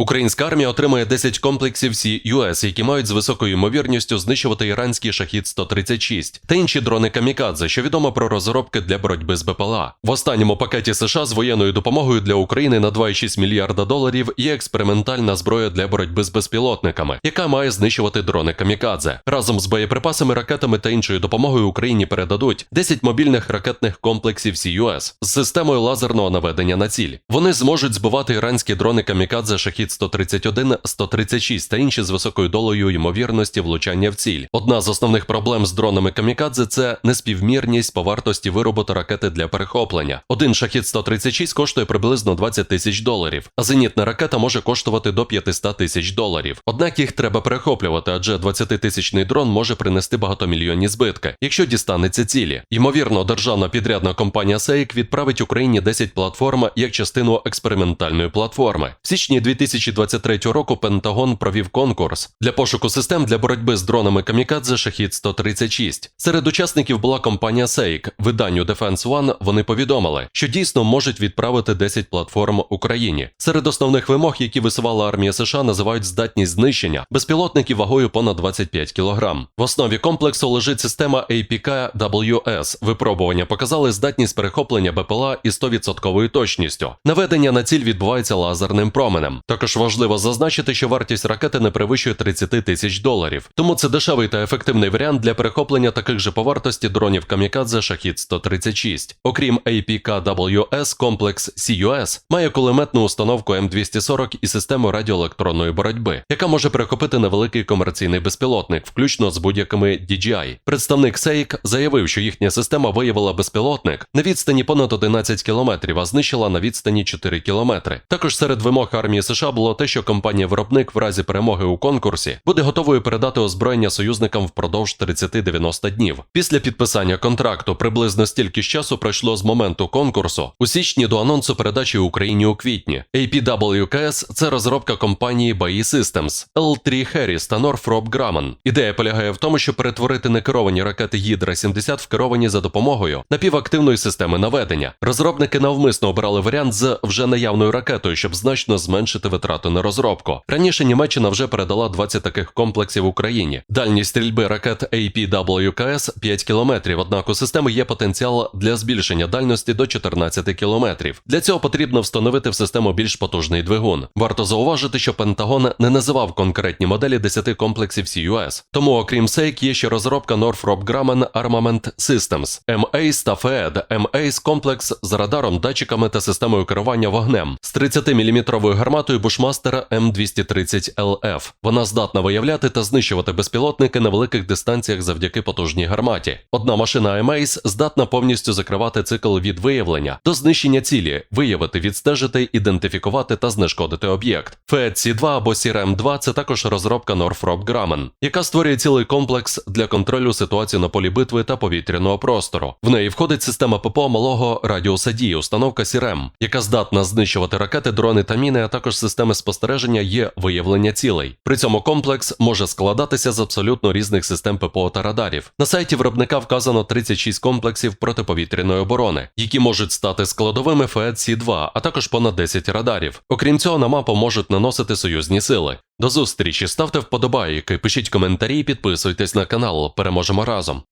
Українська армія отримує 10 комплексів CUS, які мають з високою ймовірністю знищувати іранський шахід 136 та інші дрони камікадзе, що відомо про розробки для боротьби з БПЛА. В останньому пакеті США з воєнною допомогою для України на 2,6 мільярда доларів є експериментальна зброя для боротьби з безпілотниками, яка має знищувати дрони камікадзе. Разом з боєприпасами, ракетами та іншою допомогою Україні передадуть 10 мобільних ракетних комплексів CUS з системою лазерного наведення на ціль. Вони зможуть збивати іранські дрони камікадзе шахід 131, 136 та інші з високою долею ймовірності влучання в ціль. Одна з основних проблем з дронами камікадзе це неспівмірність по вартості виробу ракети для перехоплення. Один шахід 136 коштує приблизно 20 тисяч доларів, а зенітна ракета може коштувати до 500 тисяч доларів. Однак їх треба перехоплювати, адже 20-тисячний дрон може принести багатомільйонні збитки, якщо дістанеться цілі. Ймовірно, державна підрядна компанія SEIC відправить Україні 10 платформ як частину експериментальної платформи. В січні 2023 року Пентагон провів конкурс для пошуку систем для боротьби з дронами Камікадзе Шахід 136. Серед учасників була компанія SEIC. Виданню Defense One вони повідомили, що дійсно можуть відправити 10 платформ Україні. Серед основних вимог, які висувала армія США, називають здатність знищення безпілотників вагою понад 25 кг. В основі комплексу лежить система APK WS. Випробування показали здатність перехоплення БПЛА із 100% точністю. Наведення на ціль відбувається лазерним променем. Також важливо зазначити, що вартість ракети не перевищує 30 тисяч доларів. Тому це дешевий та ефективний варіант для перехоплення таких же по вартості дронів Камікадзе Шахід 136. Окрім APK-WS, комплекс CUS має кулеметну установку М240 і систему радіоелектронної боротьби, яка може перехопити невеликий комерційний безпілотник, включно з будь-якими DJI. Представник SEIC заявив, що їхня система виявила безпілотник на відстані понад 11 кілометрів, а знищила на відстані 4 кілометри. Також серед вимог армії США було те, що компанія-виробник в разі перемоги у конкурсі буде готовою передати озброєння союзникам впродовж 30-90 днів. Після підписання контракту приблизно стільки ж часу пройшло з моменту конкурсу у січні до анонсу передачі Україні у квітні. APWKS – це розробка компанії BAE Systems, L3 Harris та Northrop Grumman. Ідея полягає в тому, щоб перетворити некеровані ракети Гідра 70 в керовані за допомогою напівактивної системи наведення. Розробники навмисно обрали варіант з вже наявною ракетою, щоб значно зменшити витрати на розробку. Раніше Німеччина вже передала 20 таких комплексів Україні. Дальність стрільби ракет APWKS 5 км, однак у системи є потенціал для збільшення дальності до 14 км. Для цього потрібно встановити в систему більш потужний двигун. Варто зауважити, що Пентагон не називав конкретні моделі 10 комплексів CUS. Тому, окрім SEIC, є ще розробка Northrop Grumman Armament Systems, M-ACE та FED. M-ACE – комплекс з радаром, датчиками та системою керування вогнем з 30-мм гарматою Bushmaster M230LF. Вона здатна виявляти та знищувати безпілотники на великих дистанціях завдяки потужній гарматі. Одна машина M-ACE здатна повністю закривати цикл від виявлення до знищення цілі, виявити, відстежити, ідентифікувати та знешкодити об'єкт. FED C2 або CRM-2 – це також розробка Northrop Grumman, яка створює цілий комплекс для контролю ситуації на полі битви та повітряного простору. В неї входить система ППО малого радіуса дії, установка CRM, яка здатна знищувати ракети, дрони та міни, а також системи спостереження є виявлення цілей. При цьому комплекс може складатися з абсолютно різних систем ППО та радарів. На сайті виробника вказано 36 комплексів протиповітряної оборони, які можуть стати складовими FED C2, а також понад 10 радарів. Окрім цього, на мапу можуть наносити союзні сили. До зустрічі, ставте вподобайки, пишіть коментарі підписуйтесь на канал. Переможемо разом.